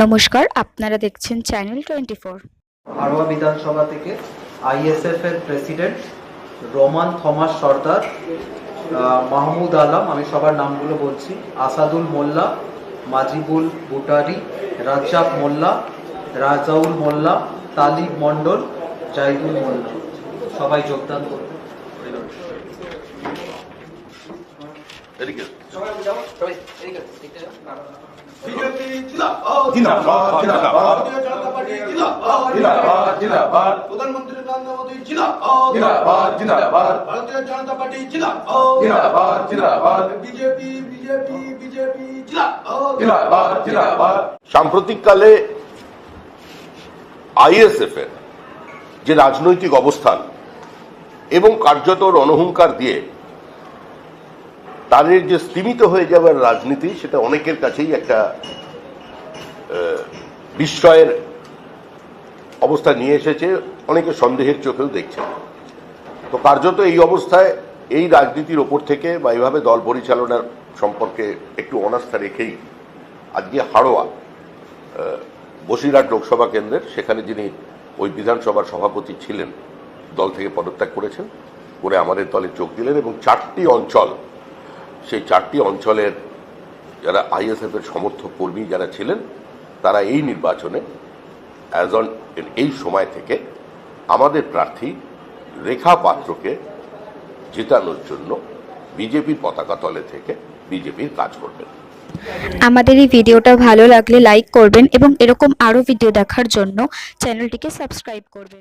নমস্কার আপনারা দেখছেন চ্যানেল টোয়েন্টি ফোর হাড়োয়া বিধানসভা থেকে আইএসএফ এর president Roman Thomas Sardar Mahmud Alam আমি সবার নামগুলো বলছি আসাদুল মোল্লা মাজিবুল বুটারি রাজ্জাক মোল্লা রাজাউল মোল্লা তালিব মণ্ডল জাইদুল মোল্লা। সবাই যোগদান করবে এদিকে বিজেপি জিন্দাবাদ জিন্দাবাদ, জিন্দাবাদ। ভারতীয় জনতা পার্টি জিন্দাবাদ জিন্দাবাদ, জিন্দাবাদ। প্রধানমন্ত্রী নরেন্দ্র মোদী জিন্দাবাদ জিন্দাবাদ, জিন্দাবাদ। ভারতীয় জনতা পার্টি জিন্দাবাদ জিন্দাবাদ, জিন্দাবাদ। বিজেপি বিজেপি বিজেপি জিন্দাবাদ জিন্দাবাদ, জিন্দাবাদ। সাম্প্রতিককালে আইএসএফ এর যে রাজনৈতিক অবস্থান এবং কার্যত রণহুঙ্কার দিয়ে তাদের যে স্তীমিত হয়ে যাওয়ার রাজনীতি, সেটা অনেকের কাছেই একটা বিস্ময়ের অবস্থা নিয়ে এসেছে। অনেকে সন্দেহের চোখেও দেখছে তো কার্যত এই অবস্থায় এই রাজনীতির ওপর থেকে বা এইভাবে দল পরিচালনার সম্পর্কে একটু অনাস্থা রেখেই আজকে হাড়োয়া বসিরহাট লোকসভা কেন্দ্রের, সেখানে যিনি ওই বিধানসভার সভাপতি ছিলেন, দল থেকে পদত্যাগ করেছেন, করে আমাদের দলে যোগ দিলেন এবং চারটি অঞ্চল সেই চারটি অঞ্চলের যারা আইএসএফ এর সমর্থক কর্মী যারা ছিলেন, তারা এই নির্বাচনে অ্যাজ অন এই সময় থেকে আমাদের প্রার্থী রেখা পাত্রকে জেতানোর জন্য বিজেপির পতাকা তলে থেকে বিজেপির কাজ করবেন। আমাদের এই ভিডিওটা ভালো লাগলে লাইক করবেন এবং এরকম আরও ভিডিও দেখার জন্য চ্যানেলটিকে সাবস্ক্রাইব করবেন।